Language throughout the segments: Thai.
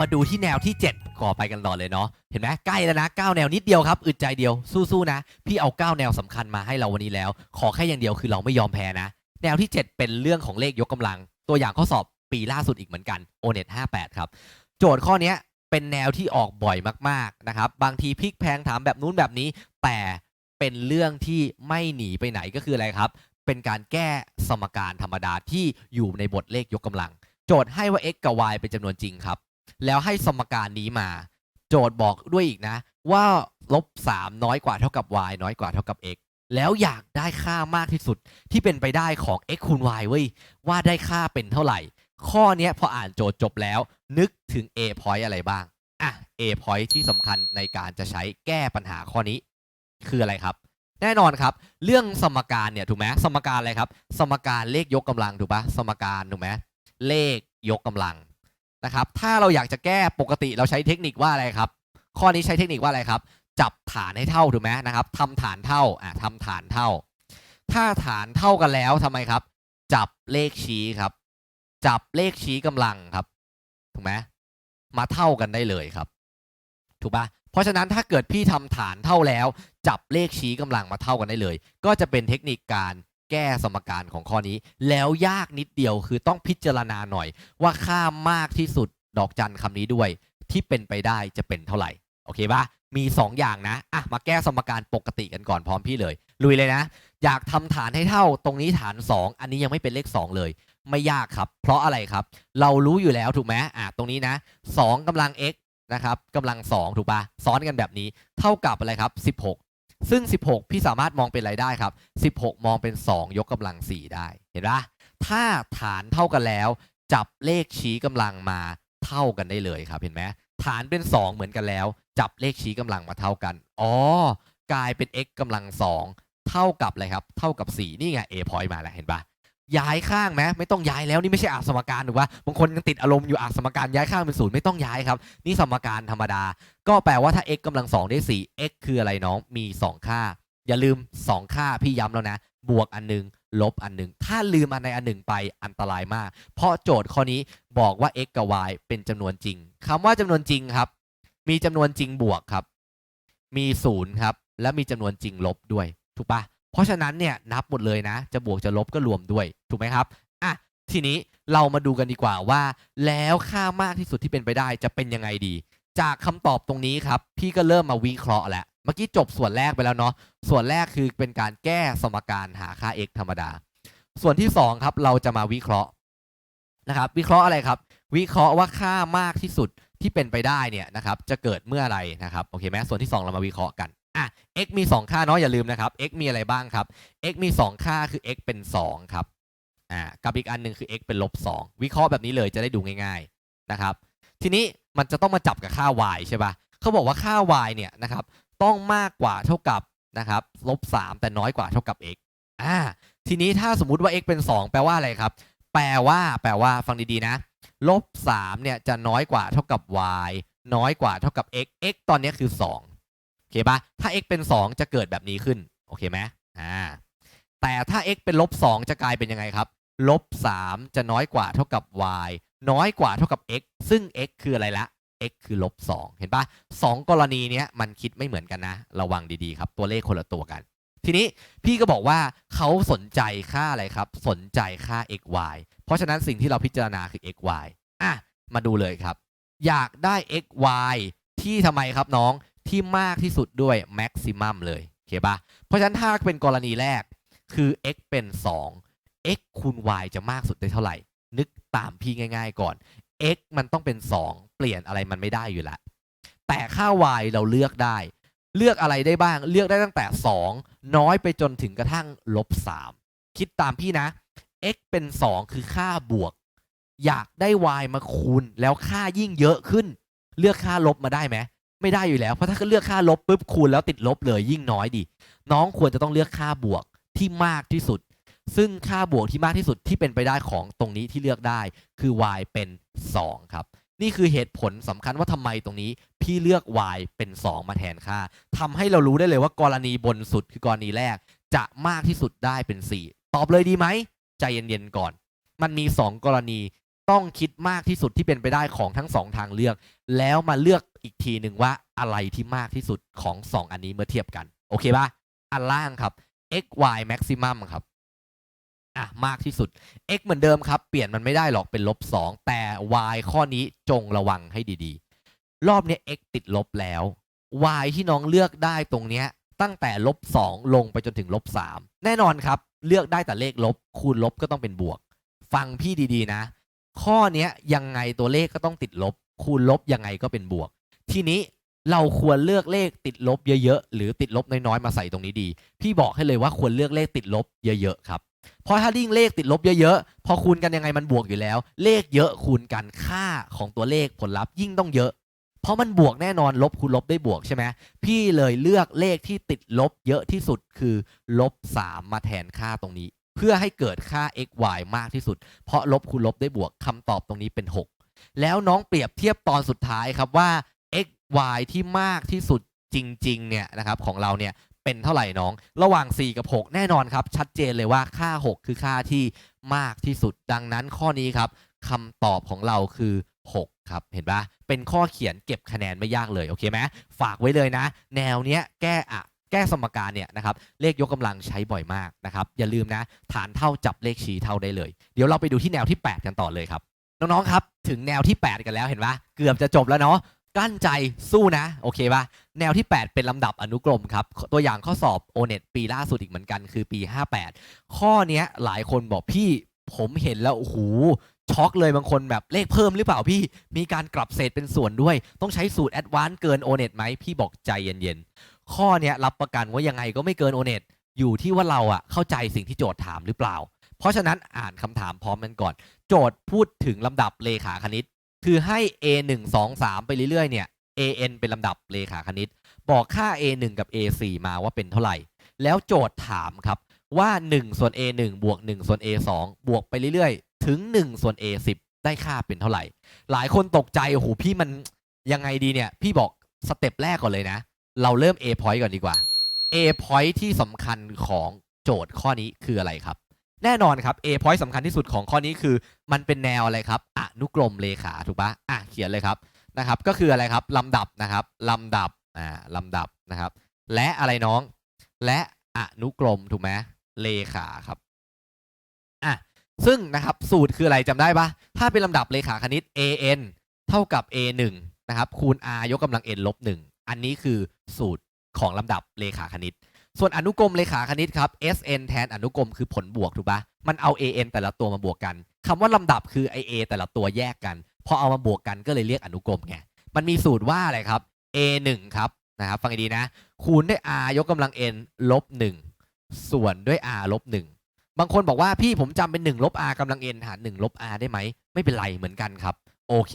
มาดูที่แนวที่ 7 ก่อไปกันต่อเลยเนาะเห็นไหมใกล้แล้วนะ9แนวนิดเดียวครับอึดใจเดียวสู้ๆนะ พี่เอา 9 แนวสำคัญมาให้เราวันนี้แล้ว ขอแค่อย่างเดียวคือเราไม่ยอมแพ้นะ แนวที่ 7 เป็นเรื่องของเลขยกกำลัง ตัวอย่างข้อสอบปีล่าสุดอีกเหมือนกัน o n e t 58 ครับ โจทย์ข้อนี้เป็นแนวที่ออกบ่อยมากๆนะครับบางทีพลิกแพงถามแบบนู้นแบบนี้ แต่เป็นเรื่องที่ไม่หนีไปไหนก็คืออะไรครับ เป็นการแก้สมการธรรมดาที่อยู่ในบทเลขยกกำลัง โจทย์ให้ว่า x กับ y เป็นจำนวนจริงครับ แล้วให้สมการนี้มา โจทย์บอกด้วยอีกนะ ว่าลบ3น้อยกว่าเท่ากับ y น้อยกว่าเท่ากับ x แล้วอยากได้ค่ามากที่สุดที่เป็นไปได้ของ x คูณ y เว้ยว่าได้ค่าเป็นเท่าไหร่ ข้อนี้พออ่านโจทย์จบแล้ว นึกถึง a point อะไรบ้างอะ a point ที่สำคัญในการจะใช้แก้ปัญหาข้อนี้ คืออะไรครับ แน่นอนครับ เรื่องสมการเนี่ยถูกไหมสมการอะไรครับ สมการเลขยกกำลังถูกปะสมการถูกไหมเลขยกกำลัง นะครับ ถ้าเราอยากจะแก้ปกติเราใช้เทคนิคว่าอะไรครับ ข้อนี้ใช้เทคนิคว่าอะไรครับ จับฐานให้เท่าถูกไหมนะครับทำฐานเท่าอะทำฐานเท่า ถ้าฐานเท่ากันแล้วทำไมครับ จับเลขชี้ครับ จับเลขชี้กำลังครับถูกไหมมาเท่ากันได้เลยครับ ถูกปะเพราะฉะนั้นถ้าเกิดพี่ทำฐานเท่าแล้ว จับเลขชี้กำลังมาเท่ากันได้เลย ก็จะเป็นเทคนิคการ แก้สมการของข้อนี้ แล้วยากนิดเดียวคือต้องพิจารณาหน่อย ว่าค่ามากที่สุดดอกจันคำนี้ด้วย ที่เป็นไปได้จะเป็นเท่าไหร่ โอเคปะมี 2 อย่างนะอะมาแก้สมการปกติกันก่อนพร้อมพี่เลย ลุยเลยนะ อยากทำฐานให้เท่าตรงนี้ฐาน 2 อันนี้ยังไม่เป็นเลข 2 เลย ไม่ยากครับ เพราะอะไรครับ เรารู้อยู่แล้วถูกไหมอะตรงนี้นะ2กำลัง x นะครับกำลัง 2 ถูกปะซ้อนกันแบบนี้ เท่ากับอะไรครับ 16 ซึ่ง 16 พี่สามารถมองเป็นอะไรได้ครับ 16 มองเป็น 2 ยกกำลัง 4 ได้ เห็นปะถ้าฐานเท่ากันแล้ว จับเลขชี้กำลังมาเท่ากันได้เลยครับ เห็นไหมฐานเป็น 2 เหมือนกันแล้ว จับเลขชี้กำลังมาเท่ากัน อ๋อ กลายเป็น x กำลัง 2 เท่ากับอะไรครับ เท่ากับ 4 นี่ไง a point มาแล้ว เห็นปะ ย้ายข้างไหมไม่ต้องย้ายแล้วนี่ไม่ใช่อาสมการถูกปะบางคนยังติดอารมณ์อยู่อาสมการย้ายข้างเป็นศูนย์ไม่ต้องย้ายครับ นี่สมการธรรมดา ก็แปลว่าถ้า x กำลัง2ได้4 x คืออะไรน้องมี 2 ค่า อย่าลืม 2 ค่าพี่ย้ำแล้วนะ บวกอันหนึง ลบอันหนึง ถ้าลืมอันใดอันหนึ่งไปอันตรายมาก เพราะโจทย์ข้อนี้บอกว่า x กับ y เป็นจำนวนจริงคำว่าจำนวนจริงครับ มีจำนวนจริงบวกครับ มีศูนย์ครับ และมีจำนวนจริงลบด้วยถูกปะ เพราะฉะนั้นเนี่ยนับหมดเลยนะ จะบวกจะลบก็รวมด้วยถูกไหมครับอะทีนี้เรามาดูกันดีกว่าว่า แล้วค่ามากที่สุดที่เป็นไปได้จะเป็นยังไงดี จากคำตอบตรงนี้ครับ พี่ก็เริ่มมาวิเคราะห์แล้วเมื่อกี้จบส่วนแรกไปแล้วเนาะส่วนแรกคือเป็นการแก้สมการหาค่า x ธรรมดา ส่วนที่สองครับเราจะมาวิเคราะห์นะครับ วิเคราะห์อะไรครับ วิเคราะห์ว่าค่ามากที่สุดที่เป็นไปได้เนี่ยนะครับ จะเกิดเมื่ออไรนะครับโอเคไหมส่วนที่ 2 เรามาวิเคราะห์กัน อะ x มี 2 ค่าเนาะอย่าลืมนะครับ x มีอะไรบ้างครับ x มี 2 ค่าคือ x เป็น 2 ครับอ่ากับอีกอันหนึ่งคือ x เป็นลบ2วิเคราะห์แบบนี้เลยจะได้ดูง่าย ๆนะครับ ทีนี้มันจะต้องมาจับกับค่า y ใช่ปะเขาบอกว่าค่า y เนี่ยนะครับต้องมากกว่าเท่ากับนะครับลบ3แต่น้อยกว่าเท่ากับ x อ่าทีนี้ถ้าสมมุติว่า x เป็น 2 แปลว่าอะไรครับ แปลว่า แปลว่าฟังดีๆนะลบ3เนี่ยจะน้อยกว่าเท่ากับ y น้อยกว่าเท่ากับ x x ตอนนี้คือ 2 เคปะถ้า x เป็น 2 จะเกิดแบบนี้ขึ้น โอเคไหมอ่า แต่ถ้า x เป็นลบ2จะกลายเป็นยังไงครับ ลบ3จะน้อยกว่าเท่ากับ y น้อยกว่าเท่ากับ x ซึ่ง x คืออะไรละ x คือลบ2เห็นปะสองกรณีเนี้ยมันคิดไม่เหมือนกันนะ ระวังดีๆครับ ตัวเลขคนละตัวกัน ทีนี้พี่ก็บอกว่าเขาสนใจค่าอะไรครับ สนใจค่า x y เพราะฉะนั้นสิ่งที่เราพิจารณาคือ x y อะ มาดูเลยครับ อยากได้ x y ที่ทำไมครับน้อง ที่มากที่สุดด้วย maximum เลยโอเคปะเพราะฉะนั้นถ้าเป็นกรณีแรกคือ x เป็น 2 x คูณ y จะมากสุดได้เท่าไหร่ นึกตามพี่ง่าย ๆ ก่อน x มันต้องเป็น 2 เปลี่ยนอะไรมันไม่ได้อยู่ล้วแต่ค่า y เราเลือกได้ เลือกอะไรได้บ้าง เลือกได้ตั้งแต่ 2 น้อยไปจนถึงกระทั่งลบ 3 คิดตามพี่นะ x เป็น 2 คือค่าบวก อยากได้ y มาคูณ แล้วค่ายิ่งเยอะขึ้น เลือกค่าลบมาได้ไหม ไม่ได้อยู่แล้ว เพราะถ้าเลือกค่าลบปุ๊บคูณแล้วติดลบเลยยิ่งน้อยดิน้องควรจะต้องเลือกค่าบวกที่มากที่สุด ซึ่งค่าบวกที่มากที่สุดที่เป็นไปได้ของตรงนี้ที่เลือกได้คือ y เป็น 2 ครับ นี่คือเหตุผลสำคัญว่าทำไมตรงนี้ พี่เลือก y เป็น 2 มาแทนค่าทำให้เรารู้ได้เลยว่ากรณีบนสุดคือกรณีแรก จะมากที่สุดได้เป็น 4 ตอบเลยดีไหมใจเย็นๆก่อน มันมี 2 กรณี ต้องคิดมากที่สุดที่เป็นไปได้ของทั้งสองทางเลือก แล้วมาเลือกอีกทีหนึ่งว่าอะไรที่มากที่สุดของสองอันนี้เมื่อเทียบกัน โอเคปะอันล่างครับ x y maximum ครับอะมากที่สุด x เหมือนเดิมครับ เปลี่ยนมันไม่ได้หรอกเป็นลบ2แต่ y ข้อนี้จงระวังให้ดีๆ รอบนี้ x ติดลบแล้ว y ที่น้องเลือกได้ตรงเนี้ยตั้งแต่ลบ2ลงไปจนถึงลบ3แน่นอนครับ เลือกได้แต่เลขลบ คูณลบก็ต้องเป็นบวก ฟังพี่ดีๆนะ ข้อเนี้ยยังไงตัวเลขก็ต้องติดลบ คูณลบยังไงก็เป็นบวก ทีนี้เราควรเลือกเลขติดลบเยอะๆ หรือติดลบน้อยๆ มาใส่ตรงนี้ดี พี่บอกให้เลยว่าควรเลือกเลขติดลบเยอะๆ ครับ เพราะถ้ายิ่งเลขติดลบเยอะๆ พอคูณกันยังไงมันบวกอยู่แล้ว เลขเยอะคูณกันค่าของตัวเลขผลลัพธ์ยิ่งต้องเยอะ เพราะมันบวกแน่นอนลบคูณลบได้บวกใช่ไหมพี่เลยเลือกเลขที่ติดลบเยอะที่สุดคือลบ3มาแทนค่าตรงนี้ เพื่อให้เกิดค่า x y มากที่สุด เพราะลบคูณลบได้บวกคำตอบตรงนี้เป็น 6 แล้วน้องเปรียบเทียบตอนสุดท้ายครับว่า x y ที่มากที่สุดจริงๆเนี่ยนะครับของเราเนี่ยเป็นเท่าไหร่น้อง ระหว่าง 4 กับ 6 แน่นอนครับ ชัดเจนเลยว่าค่า 6 คือค่าที่มากที่สุด ดังนั้นข้อนี้ครับคำตอบของเราคือ 6 ครับ เห็นปะเป็นข้อเขียนเก็บคะแนนไม่ยากเลย โอเคไหมฝากไว้เลยนะ แนวเนี้ยแก้อะ แก้สมการเนี่ยนะครับเลขยกกำลังใช้บ่อยมากนะครับอย่าลืมนะฐานเท่าจับเลขชี้เท่าได้เลย เดี๋ยวเราไปดูที่แนวที่ 8 กันต่อเลยครับน้องๆครับถึงแนวที่ 8 กันแล้วเห็นปะเกือบจะจบแล้วเนาะกลั้นใจสู้นะโอเคปะแนวที่ 8 เป็นลำดับอนุกรมครับตัวอย่างข้อสอบ o n e t ปีล่าสุดอีกเหมือนกันคือปี 58 ข้อเนี้ยหลายคนบอกพี่ผมเห็นแล้วโอ้โหช็อกเลยบางคนแบบเลขเพิ่มหรือเปล่าพี่ มีการกลับเศษเป็นส่วนด้วย ต้องใช้สูตรแอดวานซ์เกิน o n e t ไหมพี่บอกใจเย็นๆ ข้อเนี้ยรับประกันว่ายังไงก็ไม่เกิน o n e t อยู่ที่ว่าเราอะเข้าใจสิ่งที่โจทย์ถามหรือเปล่า เพราะฉะนั้นอ่านคำถามพร้อมกันก่อน โจทย์พูดถึงลำดับเลขาคณิต คือให้ a 1 2 3ไปเรื่อยๆเนี่ย an เป็นลำดับเลขาคณิต บอกค่า a 1กับ a 4มาว่าเป็นเท่าไหร่ แล้วโจทย์ถามครับว่า 1 ส่วน a 1บวก 1 ส่วน a 2บวกไปเรื่อยๆ ถึง 1 ส่วน a 10ได้ค่าเป็นเท่าไหร่ หลายคนตกใจโอ้โหพี่มันยังไงดีเนี่ย พี่บอกสเต็ปแรกก่อนเลยนะ เราเริ่ม a point ก่อนดีกว่า a point ที่สำคัญของโจทย์ข้อนี้คืออะไรครับ แน่นอนครับ A point สำคัญที่สุดของข้อนี้คือ มันเป็นแนวอะไรครับอนุกรมเลขาถูกปะอะเขียนเลยครับนะครับ ก็คืออะไรครับลำดับนะครับลำดับอ่าลำดับนะครับ และอะไรน้อง และอนุกรมถูกไหมเลขาครับอะซึ่งนะครับสูตรคืออะไรจำได้ปะถ้าเป็นลำดับเลขาคณิต an เท่ากับ a 1นะครับคูณ r ยกกำลัง n ลบ1 อันนี้คือสูตรของลำดับเลขาคณิต ส่วนอนุกรมเลขาคณิตครับ sn แทนอนุกรมคือผลบวกถูกปะมันเอา an แต่ละตัวมาบวกกันคำว่าลำดับคือ i a แต่ละตัวแยกกัน พอเอามาบวกกันก็เลยเรียกอนุกรมไง มันมีสูตรว่าอะไรครับ a 1ครับนะครับฟังให้ดีนะ คูณด้วย r ยกกำลัง n ลบ1ส่วนด้วย r ลบ1บางคนบอกว่าพี่ผมจำเป็น1ลบ r กำลัง n หาร1ลบ r ได้ไหม ไม่เป็นไรเหมือนกันครับ โอเค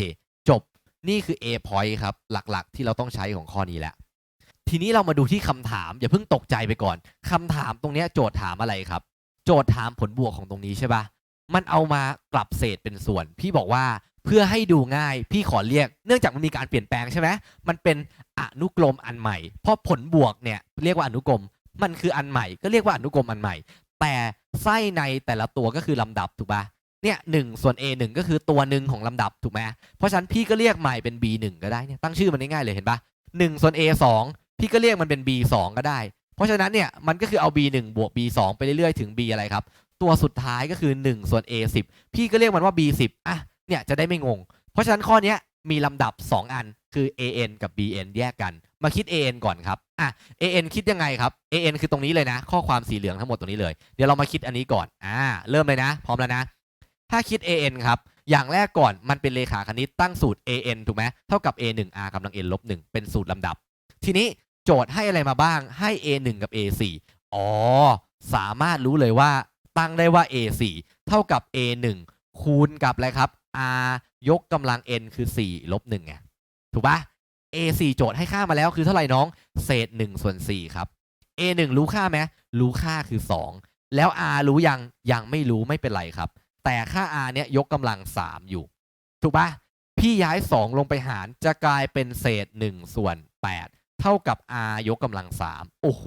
จบ นี่คือ a point ครับ หลักๆ ที่เราต้องใช้ของข้อนี้แหละ ทีนี้เรามาดูที่คำถาม อย่าเพิ่งตกใจไปก่อนคำถามตรงนี้โจทย์ถามอะไรครับ โจทย์ถามผลบวกของตรงนี้ใช่ปะมันเอามากลับเศษเป็นส่วน พี่บอกว่าเพื่อให้ดูง่าย พี่ขอเรียก เนื่องจากมันมีการเปลี่ยนแปลงใช่ไหมมันเป็นอนุกรมอันใหม่ เพราะผลบวกเนี่ยเรียกว่าอนุกรม มันคืออันใหม่ ก็เรียกว่าอนุกรมอันใหม่ แต่ไส้ในแต่ละตัวก็คือลำดับถูกปะ เนี่ยหนึ่งส่วน a 1ก็คือตัวหนึ่งของลำดับถูกไหมเพราะฉะนั้นพี่ก็เรียกใหม่เป็น b 1ก็ได้เนี่ยตั้งชื่อมันง่ายๆเลยเห็นปะหนึ่งส่วน a 2พี่ก็เรียกมันเป็น b 2ก็ได้ เพราะฉะนั้นเนี่ยมันก็คือเอา b 1บวก b 2ไปเรื่อยๆถึง b อะไรครับ ตัวสุดท้ายก็คือ1ส่วน a 10พี่ก็เรียกมันว่า b 10อะเนี่ยจะได้ไม่งง เพราะฉะนั้นข้อนี้มีลำดับ 2 อันคือ an กับ bn แยกกัน มาคิด an ก่อนครับอะ an คิดยังไงครับ an คือตรงนี้เลยนะ ข้อความสีเหลืองทั้งหมดตรงนี้เลย เดี๋ยวเรามาคิดอันนี้ก่อนอ่าเริ่มเลยนะ พร้อมแล้วนะ ถ้าคิด an ครับ อย่างแรกก่อนมันเป็นเลขาคณิตตั้งสูตร an ถูกไหมเท่ากับ a 1 r กำลัง n ลบ1เป็นสูตรลำดับ ทีนี้โจทย์ให้อะไรมาบ้างให้ a 1กับ a 4อ๋อ สามารถรู้เลยว่าตั้งได้ว่า a 4เท่ากับ a 1คูณกับอะไรครับ r ยกกำลัง n คือ 4 ลบ1ไงถูกปะ a 4โจทย์ให้ค่ามาแล้วคือเท่าไหร่น้อง เศษ1ส่วน4ครับ a 1รู้ค่าไหมรู้ค่าคือ 2 แล้ว r รู้ยังยังไม่รู้ไม่เป็นไรครับ แต่ค่า r เนี้ยยกกำลัง 3 อยู่ ถูกปะพี่ย้าย 2 ลงไปหารจะกลายเป็นเศษ 1 ส่วน 8 เท่ากับ r ยกกำลัง 3 โอ้โห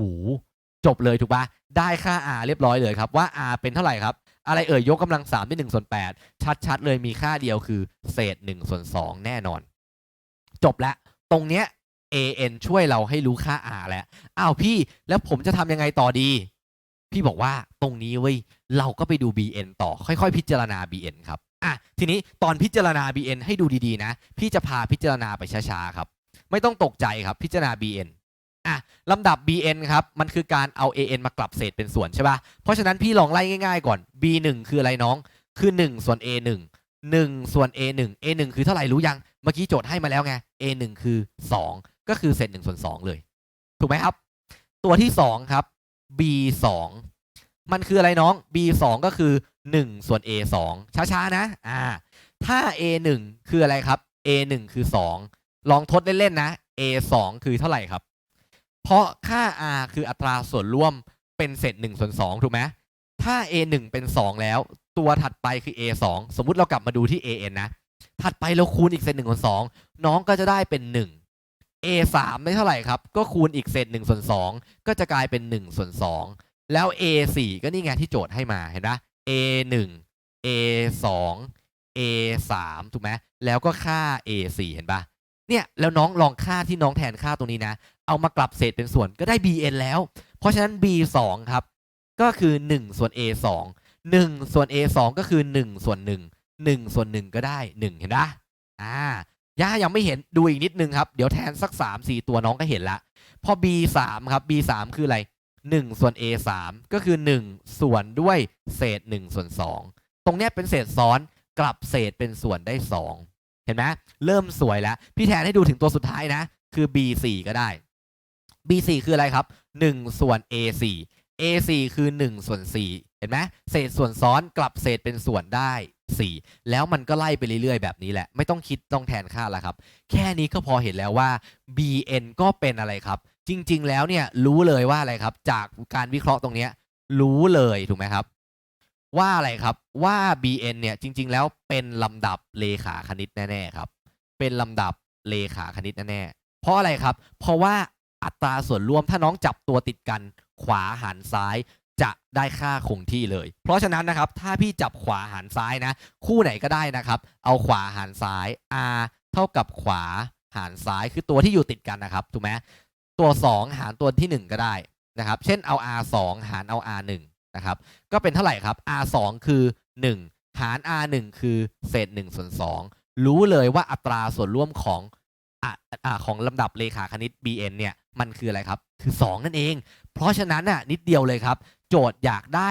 จบเลยถูกปะได้ค่า r เรียบร้อยเลยครับว่า r เป็นเท่าไหร่ครับ อะไรเอ่ยยกกำลัง 3 ด้วย1ส่วน 8 ชัดๆ เลยมีค่าเดียวคือเศษ 1 ส่วน 2 แน่นอน จบแล้วตรงเนี้ย an ช่วยเราให้รู้ค่า r แล้ว อ้าวพี่ แล้วผมจะทำยังไงต่อดี พี่บอกว่าตรงนี้เว้ยเราก็ไปดู bn ต่อค่อยๆ พิจารณา bn ครับอะทีนี้ตอนพิจารณา bn ให้ดูดีๆนะ พี่จะพาพิจารณาไปช้าๆครับ ไม่ต้องตกใจครับพิจารณา bn อะลำดับ bn ครับมันคือการเอา an มากลับเศษเป็นส่วนใช่ปะเพราะฉะนั้นพี่ลองไล่ง่ายๆก่อน b1 คืออะไรน้อง คือ 1 ส่วน a1 1 ส่วน a1 a1 คือเท่าไหร่รู้ยังเมื่อกี้โจทย์ให้มาแล้วไง a1 คือ 2 ก็คือเศษ1ส่วน2เลย ถูกไหมครับ ตัวที่ 2 ครับ b2 มันคืออะไรน้อง b2 ก็คือ 1 ส่วน a2 ช้าๆ นะ อ่า ถ้า a1 คืออะไรครับ a1 คือ 2 ลองทดเล่นๆนะ a2 คือเท่าไหร่ครับ เพราะค่า r คืออัตราส่วนร่วมเป็นเศษ1ส่วน2ถูกไหมถ้า a1 เป็น 2 แล้ว ตัวถัดไปคือ a2 สมมุติเรากลับมาดูที่ an นะ ถัดไปเราคูณอีกเศษ1ส่วน2น้องก็จะได้เป็น 1 a3 ได้เท่าไหร่ครับ ก็คูณอีกเศษ1ส่วน2ก็จะกลายเป็น1ส่วน2แล้ว a4 ก็นี่ไงที่โจทย์ให้มาเห็นไหม a1 a2 a3 ถูกไหมแล้วก็ค่า a4 เห็นปะเนี่ยแล้วน้องลองค่าที่น้องแทนค่าตรงนี้นะ เอามากลับเศษเป็นส่วนก็ได้ bn แล้ว เพราะฉะนั้น b2 ครับ ก็คือ 1 ส่วน a2 1 ส่วน a2 ก็คือ 1 ส่วน 1 1 ส่วน 1 ก็ได้ 1 เห็นปะอ่า ย่ายังไม่เห็นดูอีกนิดนึงครับ เดี๋ยวแทนสัก3 4ตัวน้องก็เห็นละ พอ b3 ครับ b3 คืออะไร1ส่วน a3 ก็คือ1ส่วนด้วยเศษ1ส่วน2ตรงเนี้ยเป็นเศษซ้อนกลับเศษเป็นส่วนได้2เห็นไหมเริ่มสวยแล้ว พี่แทนให้ดูถึงตัวสุดท้ายนะ คือ b4 ก็ได้ b4 คืออะไรครับ1ส่วน a4 a4 คือ1ส่วน4เห็นไหมเศษส่วนซ้อนกลับเศษเป็นส่วนได้ 4 แล้วมันก็ไล่ไปเรื่อยๆ แบบนี้แหละ ไม่ต้องคิดต้องแทนค่าแล้วครับ แค่นี้ก็พอเห็นแล้วว่า bn ก็เป็นอะไรครับ จริงๆ แล้วเนี่ยรู้เลยว่าอะไรครับ จากการวิเคราะห์ตรงเนี้ยรู้เลยถูกไหมครับ ว่าอะไรครับว่า bn เนี่ยจริง ๆ แล้วเป็นลำดับเลขาคณิตแน่ๆครับ เป็นลำดับเลขาคณิตแน่ๆเพราะอะไรครับ เพราะว่าอัตราส่วนร่วมถ้าน้องจับตัวติดกันขวาหารซ้าย จะได้ค่าคงที่เลย เพราะฉะนั้นนะครับถ้าพี่จับขวาหารซ้ายนะ คู่ไหนก็ได้นะครับ เอาขวาหารซ้าย r เท่ากับขวาหารซ้ายคือตัวที่อยู่ติดกันนะครับถูกไหมตัว 2 หารตัวที่ 1 ก็ได้นะครับ เช่นเอา r 2หารเอา r 1นะครับก็เป็นเท่าไหร่ครับ r 2คือ 1 หาร r 1คือเศษ1ส่วน2รู้เลยว่าอัตราส่วนร่วมของออของลำดับเลขาคณิต bn เนี่ยมันคืออะไรครับ คือ 2 นั่นเอง เพราะฉะนั้นน่ะนิดเดียวเลยครับ โจทย์อยากได้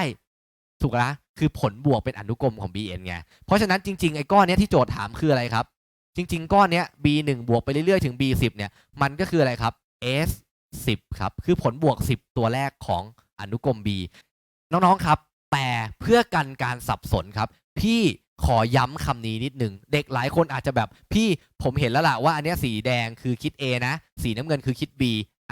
ถูกละคือผลบวกเป็นอนุกรมของ bn ไงเพราะฉะนั้นจริงๆไอ้ก้อนเนี้ยที่โจทย์ถามคืออะไรครับ จริง ๆ ก้อนเนี้ย b 1บวกไปเรื่อยๆถึง b 10เนี่ยมันก็คืออะไรครับ s 10ครับคือผลบวก 10 ตัวแรกของอนุกรม b น้องๆครับ แต่เพื่อกันการสับสนครับ พี่ขอย้ำคำนี้นิดหนึ่ง เด็กหลายคนอาจจะแบบพี่ผมเห็นแล้วล่ะว่าอันเนี้ยสีแดงคือคิด A นะ สีน้ำเงินคือคิด B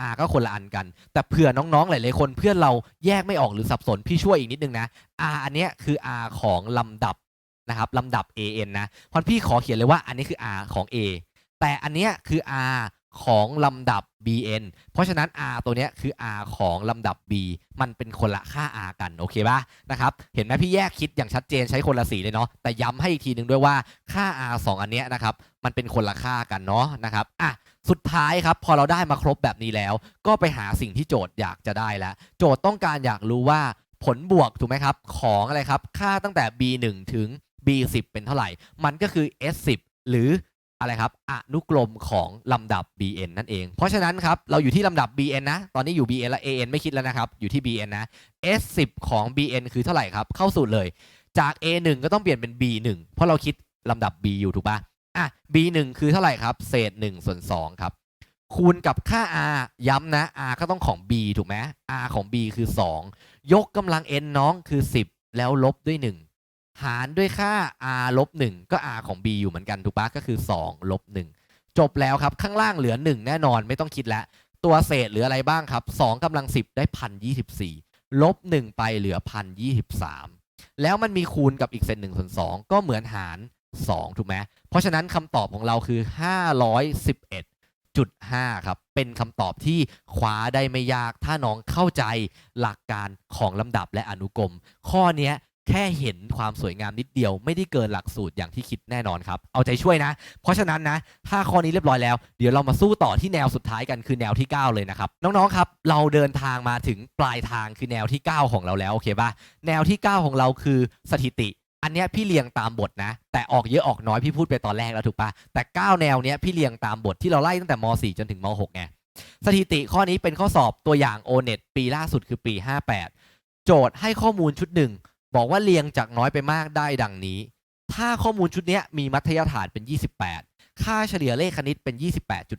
R ก็คนละอันกัน แต่เผื่อน้องๆ หลายๆคนเพื่อนเราแยกไม่ออกหรือสับสนพี่ช่วยอีกนิดนึงนะ R อันเนี้ยคือ R ของลำดับนะครับลำดับ AN นะพราะพี่ขอเขียนเลยว่าอันนี้คือ R ของ A แต่อันเนี้ยคือ R ของลำดับ bn เพราะฉะนั้น r ตัวเนี้ยคือ r ของลำดับ b มันเป็นคนละค่า r กันโอเคป่ะนะครับ เห็นไหมพี่แยกคิดอย่างชัดเจนใช้คนละสีเลยเนาะ แต่ย้ำให้อีกทีหนึ่งด้วยว่าค่า r 2 อันเนี้ยนะครับ มันเป็นคนละค่ากันเนาะนะครับ อะ สุดท้ายครับ พอเราได้มาครบแบบนี้แล้ว ก็ไปหาสิ่งที่โจทย์อยากจะได้แล้ว โจทย์ต้องการอยากรู้ว่าผลบวกถูกไหมครับ ของอะไรครับ ค่าตั้งแต่ b 1ถึง b 10เป็นเท่าไหร่ มันก็คือ s 10หรือ อะไรครับอนุกรมของลำดับ bn นั่นเอง เพราะฉะนั้นครับเราอยู่ที่ลำดับ bn นะ ตอนนี้อยู่ bn แล้ว an ไม่คิดแล้วนะครับ อยู่ที่ bn นะ s 10 ของ bn คือเท่าไหร่ครับ เข้าสูตรเลย จาก a 1 ก็ต้องเปลี่ยนเป็น b 1 เพราะเราคิดลำดับ b อยู่ถูกปะอะ b 1 คือเท่าไหร่ครับ เศษ1ส่วน2ครับ คูณกับค่า r ย้ำนะ r ก็ต้องของ b ถูกไหม r ของ b คือ 2 ยกกำลัง n น้องคือ 10 แล้วลบด้วย 1 หารด้วยค่า r ลบ1ก็ r ของ b อยู่เหมือนกันถูกปะก็คือ2ลบ1จบแล้วครับข้างล่างเหลือ 1 แน่นอนไม่ต้องคิดแล้ว ตัวเศษเหลืออะไรบ้างครับ2กำลัง 10 ได้1024ลบ1ไปเหลือ1023แล้วมันมีคูณกับอีกเศษ1ส่วน2ก็เหมือนหาร 2 ถูกไหมเพราะฉะนั้นคำตอบของเราคือ 511.5 ครับ เป็นคำตอบที่คว้าได้ไม่ยาก ถ้าน้องเข้าใจหลักการของลำดับและอนุกรม ข้อนี้ แค่เห็นความสวยงามนิดเดียว ไม่ได้เกินหลักสูตรอย่างที่คิดแน่นอนครับ เอาใจช่วยนะ เพราะฉะนั้นนะถ้าข้อนี้เรียบร้อยแล้ว เดี๋ยวเรามาสู้ต่อที่แนวสุดท้ายกันคือแนวที่ 9 เลยนะครับ น้องๆครับ เราเดินทางมาถึงปลายทางคือแนวที่ 9 ของเราแล้วโอเคป่ะแนวที่ 9 ของเราคือสถิติอันเนี้ยพี่เรียงตามบทนะ แต่ออกเยอะออกน้อยพี่พูดไปตอนแรกแล้วถูกปะแต่ 9 แนวเนี้ยพี่เรียงตามบทที่เราไล่ตั้งแต่ม .4 จนถึงม .6 ไงสถิติข้อนี้เป็นข้อสอบตัวอย่าง o n e t ปีล่าสุดคือปี 58 โจทย์ให้ข้อมูลชุดหนึ่ง บอกว่าเรียงจากน้อยไปมากได้ดังนี้ ถ้าข้อมูลชุดนี้มีมัธยฐานเป็น 28 ค่าเฉลี่ยเลขคณิตเป็น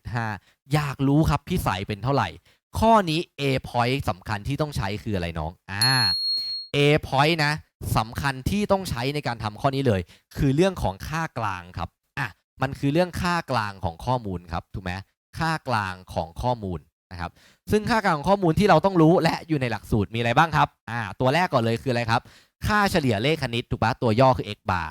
28.5 อยากรู้ครับพี่ใสยเป็นเท่าไหร่ ข้อนี้ A point สำคัญที่ต้องใช้คืออะไรน้อง อ่า A point นะสำคัญที่ต้องใช้ในการทำข้อนี้เลย คือเรื่องของค่ากลางครับ อะ มันคือเรื่องค่ากลางของข้อมูลครับ ถูกไหมค่ากลางของข้อมูลนะครับ ซึ่งค่ากลางของข้อมูลที่เราต้องรู้และอยู่ในหลักสูตรมีอะไรบ้างครับ อ่า ตัวแรกก่อนเลยคืออะไรครับ ค่าเฉลี่ยเลขคณิตถูกปะตัวย่อคือ x bar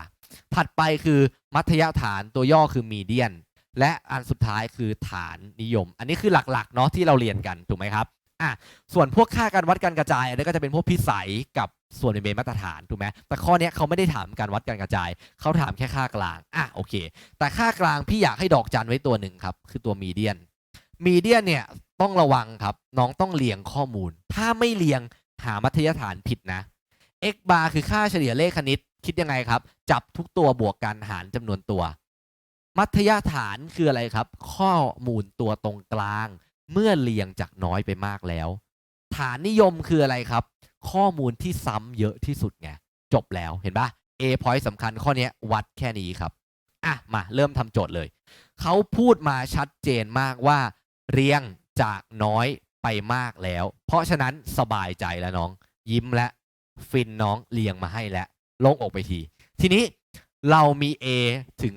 ถัดไปคือมัธยฐานตัวย่อคือมีเดียน และอันสุดท้ายคือฐานนิยม อันนี้คือหลักๆเนาะที่เราเรียนกันถูกไหมครับอะส่วนพวกค่าการวัดการกระจายอันนี้ก็จะเป็นพวกพิสัยกับส่วนเป็นเบนมาตรฐานถูกไหมแต่ข้อนี้เขาไม่ได้ถามการวัดการกระจายเขาถามแค่ค่ากลางอะโอเค แต่ค่ากลางพี่อยากให้ดอกจันไว้ตัวหนึ่งครับคือตัวมีเดียนมีเดียนเนี่ยต้องระวังครับน้องต้องเรียงข้อมูล ถ้าไม่เรียงหามัธยฐานผิดนะ x bar คือค่าเฉลี่ยเลขคณิตคิดยังไงครับ จับทุกตัวบวกกันหารจำนวนตัว มัธยฐานคืออะไรครับ ข้อมูลตัวตรงกลาง เมื่อเรียงจากน้อยไปมากแล้ว ฐานนิยมคืออะไรครับ ข้อมูลที่ซ้ำเยอะที่สุดไงจบแล้วเห็นปะ A point สำคัญข้อนี้วัดแค่นี้ครับอะมาเริ่มทำโจทย์เลย เขาพูดมาชัดเจนมากว่า เรียงจากน้อยไปมากแล้ว เพราะฉะนั้นสบายใจแล้วน้อง ยิ้มและ ฟินน้องเรียงมาให้แล้วโลงอกไปที ทีนี้เรามี A ถึง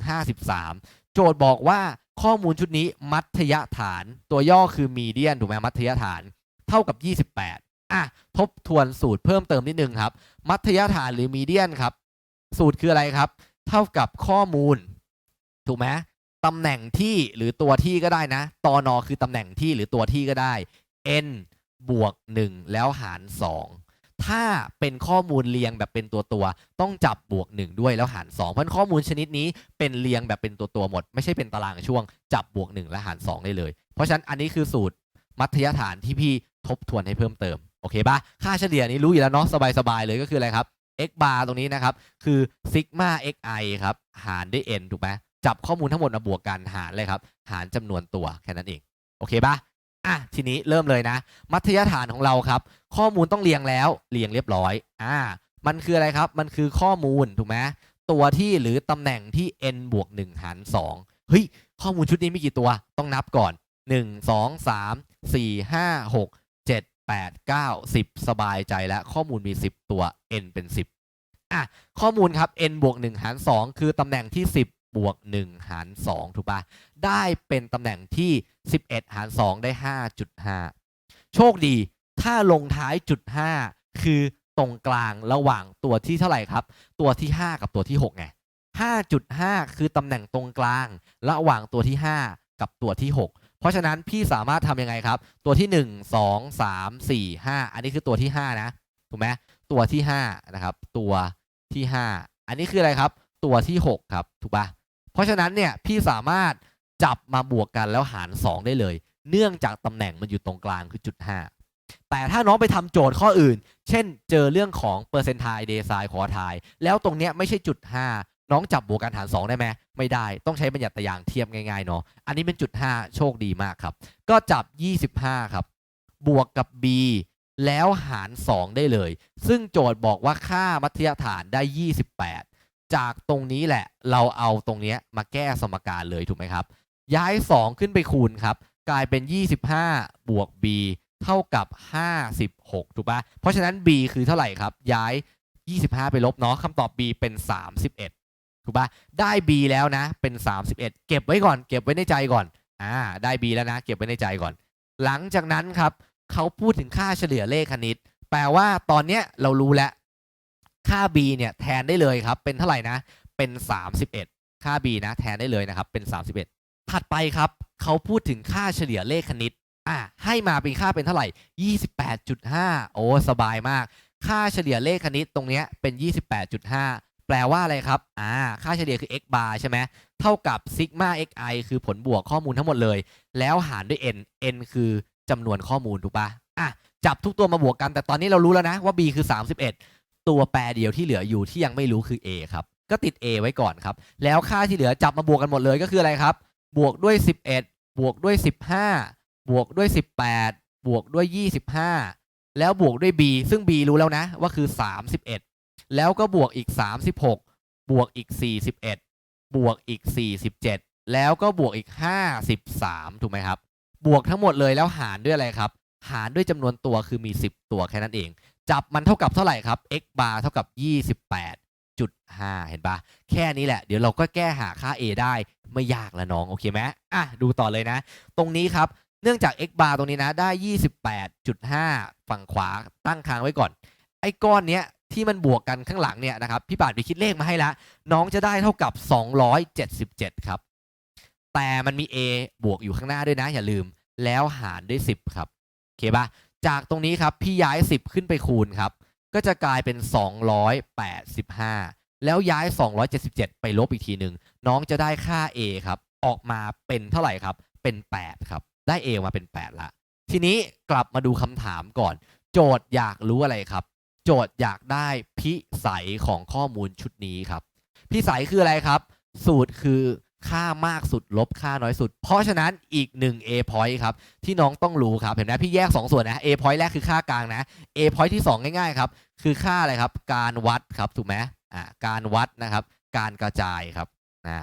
53 โจทย์บอกว่าข้อมูลชุดนี้มัธยฐาน ตัวย่อคือมีเดียนถูกไหมมัธยฐาน เท่ากับ 28 อะ ทบทวนสูตรเพิ่มเติมนิดนึงครับ มัธยฐานหรือมีเดียนครับ สูตรคืออะไรครับ เท่ากับข้อมูล ถูกไหมตำแหน่งที่หรือตัวที่ก็ได้นะตอนอคือตำแหน่งที่หรือตัวที่ก็ได้ n บวก 1 แล้วหาร 2 ถ้าเป็นข้อมูลเรียงแบบเป็นตัวตัวต้องจับบวก 1 ด้วยแล้วหาร2เพราะข้อมูลชนิดนี้เป็นเรียงแบบเป็นตัวตัวหมด ไม่ใช่เป็นตารางช่วง จับบวก 1 และหาร 2 ได้เลย เพราะฉะนั้นอันนี้คือสูตรมัธยฐานที่พี่ทบทวนให้เพิ่มเติมโอเคปะค่าเฉลี่ยนี้รู้อยู่แล้วเนาะสบายๆเลยก็คืออะไรครับ x bar ตรงนี้นะครับ คือซิกมา xi ครับ หารด้วย n ถูกไหมจับข้อมูลทั้งหมดมาบวกกันหารเลยครับ หารจำนวนตัวแค่นั้นเอง โอเคปะ อะทีนี้เริ่มเลยนะ มัธยฐานของเราครับ ข้อมูลต้องเรียงแล้วเรียงเรียบร้อยอ่ามันคืออะไรครับ มันคือข้อมูลถูกไหมตัวที่หรือตำแหน่งที่ n บวก1หาร2เฮ้ยข้อมูลชุดนี้มีกี่ตัวต้องนับก่อน 1 2 3 4 5 6 7 8 9 10 สบายใจแล้วข้อมูลมี 10 ตัว n เป็น 10อะข้อมูลครับ n บวก1หาร2คือตำแหน่งที่ 10บวก1หาร2ถูกปะได้เป็นตำแหน่งที่ 11 หาร 2 ได้ 5.5 โชคดีถ้าลงท้ายจุด5คือตรงกลางระหว่างตัวที่เท่าไหร่ครับ ตัวที่ 5 กับตัวที่6ไง5.5 คือตำแหน่งตรงกลางระหว่างตัวที่ 5 กับตัวที่ 6 เพราะฉะนั้นพี่สามารถทำยังไงครับ ตัวที่ 1 2 3 4 5 อันนี้คือตัวที่ 5 นะ ถูกไหมตัวที่5นะครับ ตัวที่ 5 อันนี้คืออะไรครับ ตัวที่ 6 ครับ ถูกปะเพราะฉะนั้นเนี่ยพี่สามารถ จับมาบวกกันแล้วหาร 2 ได้เลย เนื่องจากตำแหน่งมันอยู่ตรงกลางคือจุด5แต่ถ้าน้องไปทำโจทย์ข้ออื่น เช่น เจอเรื่องของเปอร์เซนต์ไทเดซายคอไทแล้วตรงเนี้ยไม่ใช่จุด 5 น้องจับบวกกันหาร 2 ได้ไหมไม่ได้ต้องใช้บัญญัติตารางเทียบง่ายๆเนาะอันนี้เป็นจุด 5 โชคดีมากครับ ก็จับ 25 ครับ บวกกับ b แล้วหาร 2 ได้เลย ซึ่งโจทย์บอกว่าค่ามัธยฐานได้ 28 จากตรงนี้แหละ เราเอาตรงเนี้ยมาแก้สมการเลยถูกไหมครับ ย้าย 2 ขึ้นไปคูณครับ กลายเป็น 25 บวก b เท่ากับ 56 ถูกปะเพราะฉะนั้น b คือเท่าไหร่ครับ ย้าย 25 ไปลบเนาะคำตอบ b เป็น 31 ถูกปะได้ b แล้วนะ เป็น 31 เก็บไว้ก่อน เก็บไว้ในใจก่อน อ่า ได้ b แล้วนะ เก็บไว้ในใจก่อน หลังจากนั้นครับเขาพูดถึงค่าเฉลี่ยเลขคณิต แปลว่าตอนเนี้ยเรารู้แล้ว ค่า b เนี่ยแทนได้เลยครับ เป็นเท่าไหร่นะ เป็น 31 ค่า b นะ แทนได้เลยนะครับ เป็น 31 ถัดไปครับเขาพูดถึงค่าเฉลี่ยเลขคณิตอะให้มาเป็นค่าเป็นเท่าไหร่ 28.5 โอ้สบายมาก ค่าเฉลี่ยเลขคณิตตรงเนี้ยเป็น 28.5 แปลว่าอะไรครับอ่าค่าเฉลี่ยคือ x bar ใช่ไหมเท่ากับซิกมา xi คือผลบวกข้อมูลทั้งหมดเลย แล้วหารด้วย n n คือจำนวนข้อมูลถูกปะอะจับทุกตัวมาบวกกัน แต่ตอนนี้เรารู้แล้วนะว่า b คือ 31 ตัวแปรเดียวที่เหลืออยู่ที่ยังไม่รู้คือ a ครับ ก็ติด a ไว้ก่อนครับ แล้วค่าที่เหลือจับมาบวกกันหมดเลยก็คืออะไรครับ บวกด้วย 11 บวกด้วย 15 บวกด้วย 18 บวกด้วย 25 แล้วบวกด้วย b ซึ่ง b รู้แล้วนะว่าคือ 31 แล้วก็บวกอีก 36 บวกอีก 41 บวกอีก 47 แล้วก็บวกอีก 53 ถูกไหมครับ บวกทั้งหมดเลยแล้วหารด้วยอะไรครับ หารด้วยจำนวนตัวคือมี 10 ตัวแค่นั้นเอง จับมันเท่ากับเท่าไหร่ครับ x bar เท่ากับ 28.5 เห็นปะแค่นี้แหละ เดี๋ยวเราก็แก้หาค่า a ได้ ไม่ยากละน้องโอเคไหมอะดูต่อเลยนะ ตรงนี้ครับเนื่องจาก x bar ตรงนี้นะได้ 28.5 ฝั่งขวาตั้งค้างไว้ก่อน ไอ้ก้อนเนี้ยที่มันบวกกันข้างหลังเนี่ยนะครับพี่ปานไปคิดเลขมาให้ละน้องจะได้เท่ากับ 277 ครับ แต่มันมี a บวกอยู่ข้างหน้าด้วยนะ อย่าลืมแล้วหารด้วย 10 ครับโอเคปะจากตรงนี้ครับพี่ย้าย 10 ขึ้นไปคูณครับ ก็จะกลายเป็น 285 แล้วย้าย 277 ไปลบอีกทีหนึ่ง น้องจะได้ค่า a ครับ ออกมาเป็นเท่าไหร่ครับ เป็น 8 ครับ ได้ a มาเป็น 8 ละ ทีนี้กลับมาดูคำถามก่อน โจทย์อยากรู้อะไรครับ โจทย์อยากได้พิสัยของข้อมูลชุดนี้ครับ พิสัยคืออะไรครับ สูตรคือค่ามากสุดลบค่าน้อยสุด เพราะฉะนั้นอีก 1 a point ครับ ที่น้องต้องรู้ครับ เห็นไหมพี่แยก 2 ส่วนนะ a point แรกคือค่ากลางนะ a point ที่ 2 ง่ายๆครับ คือค่าอะไรครับ การวัดครับ ถูกไหมอ่าการวัดนะครับ การกระจายครับ อ่า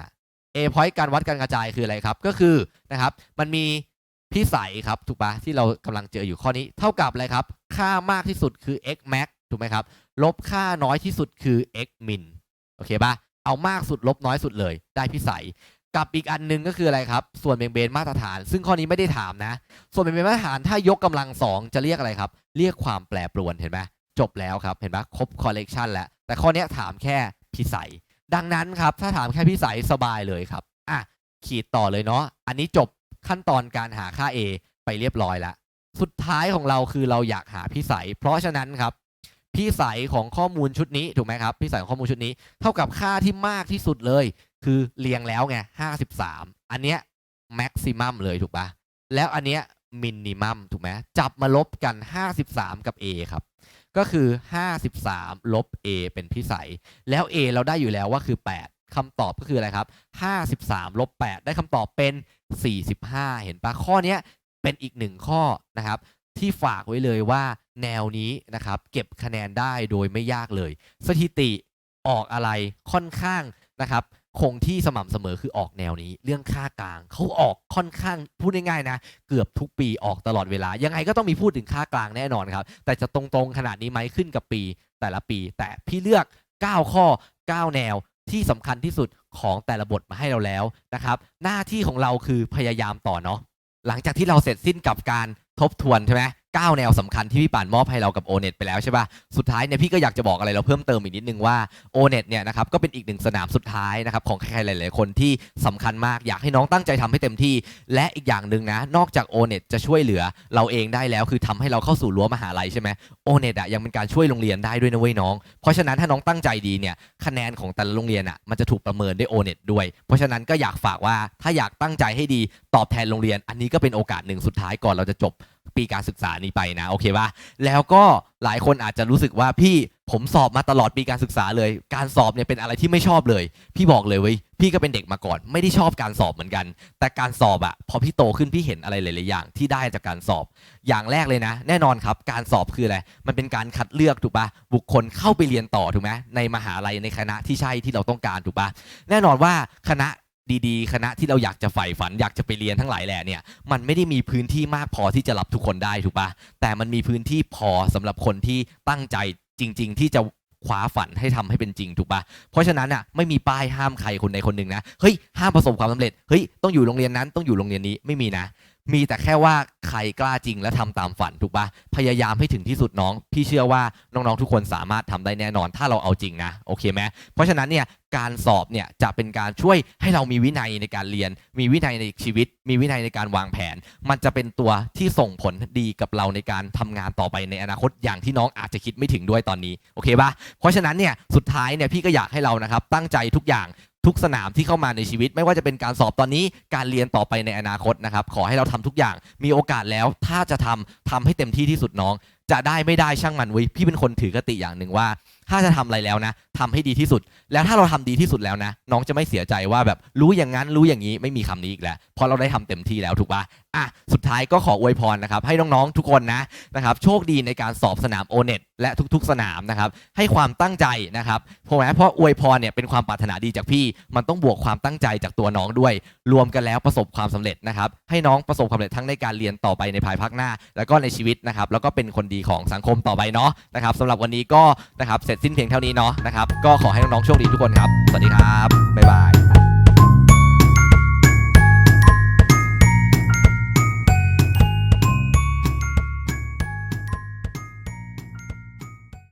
a point การวัดการกระจายคืออะไรครับ ก็คือนะครับมันมีพิสัยครับถูกปะที่เรากำลังเจออยู่ข้อนี้เท่ากับอะไรครับ ค่ามากที่สุดคือ x max ถูกไหมครับ ลบค่าน้อยที่สุดคือ x min โอเคปะเอามากสุดลบน้อยสุดเลย ได้พิสัยกับอีกอันหนึงก็คืออะไรครับ ส่วนเบี่ยงเบนมาตรฐาน ซึ่งข้อนี้ไม่ได้ถามนะ ส่วนเบี่ยงเบนมาตรฐานถ้ายกกำลังสองจะเรียกอะไรครับ เรียกความแปรปรวนเห็นไหมจบแล้วครับเห็นไหมครบคอลเลกชันแล้วแต่ข้อนี้ถามแค่พิสัย ดังนั้นครับถ้าถามแค่พิสัยสบายเลยครับอะขีดต่อเลยเนาะอันนี้จบขั้นตอนการหาค่า A ไปเรียบร้อยแล้วสุดท้ายของเราคือเราอยากหาพิสัยเพราะฉะนั้นครับพิสัยของข้อมูลชุดนี้ถูกไหมครับพิสัยของข้อมูลชุดนี้ เท่ากับค่าที่มากที่สุดเลย คือเรียงแล้วไง53อันเนี้ยแม็กซิมัมเลยถูกปะแล้วอันเนี้ยมินิมัมถูกไหมจับมาลบกัน 53 กับ A ครับ ก็คือ 53 ลบ A เป็นพิสัย แล้ว A เราได้อยู่แล้วว่าคือ 8คำตอบก็คืออะไรครับ 53 ลบ 8 ได้คำตอบเป็น 45 เห็นปะข้อนี้เป็นอีกหนึ่งข้อนะครับ ที่ฝากไว้เลยว่าแนวนี้นะครับ เก็บคะแนนได้โดยไม่ยากเลย สถิติออกอะไรค่อนข้างนะครับ คงที่สม่ำเสมอคือออกแนวนี้ เรื่องค่ากลางเขาออกค่อนข้างพูดง่ายๆนะ เกือบทุกปีออกตลอดเวลา ยังไงก็ต้องมีพูดถึงค่ากลางแน่นอนครับ แต่จะตรงๆขนาดนี้ไหมขึ้นกับปีแต่ละปี แต่พี่เลือก 9 ข้อ 9 แนวที่สำคัญที่สุดของแต่ละบทมาให้เราแล้วนะครับ หน้าที่ของเราคือพยายามต่อเนาะหลังจากที่เราเสร็จสิ้นกับการทบทวนใช่ไหม เก้าแนวสำคัญที่พี่ป่านมอบให้เรากับ o n e t ไปแล้วใช่ปะสุดท้ายเนี่ยพี่ก็อยากจะบอกอะไรเราเพิ่มเติมอีกนิดนึงว่า o n e t เนี่ยนะครับก็เป็นอีกหนึ่งสนามสุดท้ายนะครับของใครหลายๆคนที่สำคัญมากอยากให้น้องตั้งใจทำให้เต็มที่ และอีกอย่างหนึ่งนะ นอกจาก o n e t จะช่วยเหลือเราเองได้แล้ว คือทำให้เราเข้าสู่รั้วมหาลัยใช่ไหม o n e t อะยังเป็นการช่วยโรงเรียนได้ด้วยนะเว้ยน้อง เพราะฉะนั้นถ้าน้องตั้งใจดีเนี่ยคะแนนของแต่ละโรงเรียนอะมันจะถูกประเมินด้วย o n e t ด้วย เพราะฉะนั้นก็อยากฝากว่าถ้าอยากตั้งใจให้ดีตอบแทนโรงเรียน อันนี้ก็เป็นโอกาสหนึ่งสุดท้ายก่อนเราจะจบ ปีการศึกษานี้ไปนะโอเคป่ะแล้วก็หลายคนอาจจะรู้สึกว่าพี่ผมสอบมาตลอดปีการศึกษาเลย การสอบเนี่ยเป็นอะไรที่ไม่ชอบเลย พี่บอกเลยเว้ยพี่ก็เป็นเด็กมาก่อน ไม่ได้ชอบการสอบเหมือนกัน แต่การสอบอะพอพี่โตขึ้นพี่เห็นอะไรหลายๆอย่างที่ได้จากการสอบ อย่างแรกเลยนะ แน่นอนครับ การสอบคืออะไรมันเป็นการคัดเลือกถูกปะบุคคลเข้าไปเรียนต่อถูกไหมในมหาลัยในคณะที่ใช่ที่เราต้องการถูกปะแน่นอนว่าคณะ ดีๆ คณะที่เราอยากจะใฝ่ฝันอยากจะไปเรียนทั้งหลายแหล่เนี่ยมันไม่ได้มีพื้นที่มากพอที่จะรับทุกคนได้ถูกปะแต่มันมีพื้นที่พอสำหรับคนที่ตั้งใจจริง ๆ ที่จะคว้าฝันให้ทำให้เป็นจริงถูกปะเพราะฉะนั้นอะไม่มีป้ายห้ามใครคนใดคนหนึ่งนะเฮ้ยห้ามประสบความสำเร็จเฮ้ยต้องอยู่โรงเรียนนั้นต้องอยู่โรงเรียนนี้ไม่มีนะ มีแต่แค่ว่าใครกล้าจริงและทำตามฝันถูกปะพยายามให้ถึงที่สุดน้อง พี่เชื่อว่าน้องๆทุกคนสามารถทำได้แน่นอน ถ้าเราเอาจริงนะโอเคไหมเพราะฉะนั้นเนี่ยการสอบเนี่ยจะเป็นการช่วยให้เรามีวินัยในการเรียน มีวินัยในชีวิต มีวินัยในการวางแผน มันจะเป็นตัวที่ส่งผลดีกับเราในการทำงานต่อไปในอนาคตอย่างที่น้องอาจจะคิดไม่ถึงด้วยตอนนี้โอเคปะเพราะฉะนั้นเนี่ยสุดท้ายเนี่ยพี่ก็อยากให้เรานะครับตั้งใจทุกอย่าง ทุกสนามที่เข้ามาในชีวิต ไม่ว่าจะเป็นการสอบตอนนี้การเรียนต่อไปในอนาคตนะครับ ขอให้เราทำทุกอย่างมีโอกาสแล้วถ้าจะทำทำให้เต็มที่ที่สุดน้อง จะได้ไม่ได้ช่างมันเว้ยพี่เป็นคนถือกติอย่างหนึ่งว่า ถ้าจะทำอะไรแล้วนะทำให้ดีที่สุด แล้วถ้าเราทำดีที่สุดแล้วนะ น้องจะไม่เสียใจว่าแบบรู้อย่างนั้นรู้อย่างนี้ไม่มีคำนี้อีกแล้วเพราะเราได้ทำเต็มที่แล้วถูกปะอะสุดท้ายก็ขออวยพรนะครับให้น้องๆทุกคนนะนะครับโชคดีในการสอบสนามโอเน็ตและทุก ๆ สนามนะครับให้ความตั้งใจนะครับเพราะว่าเพราะอวยพรเนี่ยเป็นความปรารถนาดีจากพี่ มันต้องบวกความตั้งใจจากตัวน้องด้วย รวมกันแล้วประสบความสำเร็จนะครับให้น้องประสบความสำเร็จทั้งในการเรียนต่อไปในภายภาคหน้า แล้วก็ในชีวิตนะครับแล้วก็เป็นคนดีของสังคมต่อไปเนาะนะครับสำหรับวันนี้ก็นะครับเสร็จสิ้นเพียงเท่านี้เนาะนะครับก็ขอให้น้องๆโชคดีทุกคนครับ สวัสดีครับ บ๊ายบาย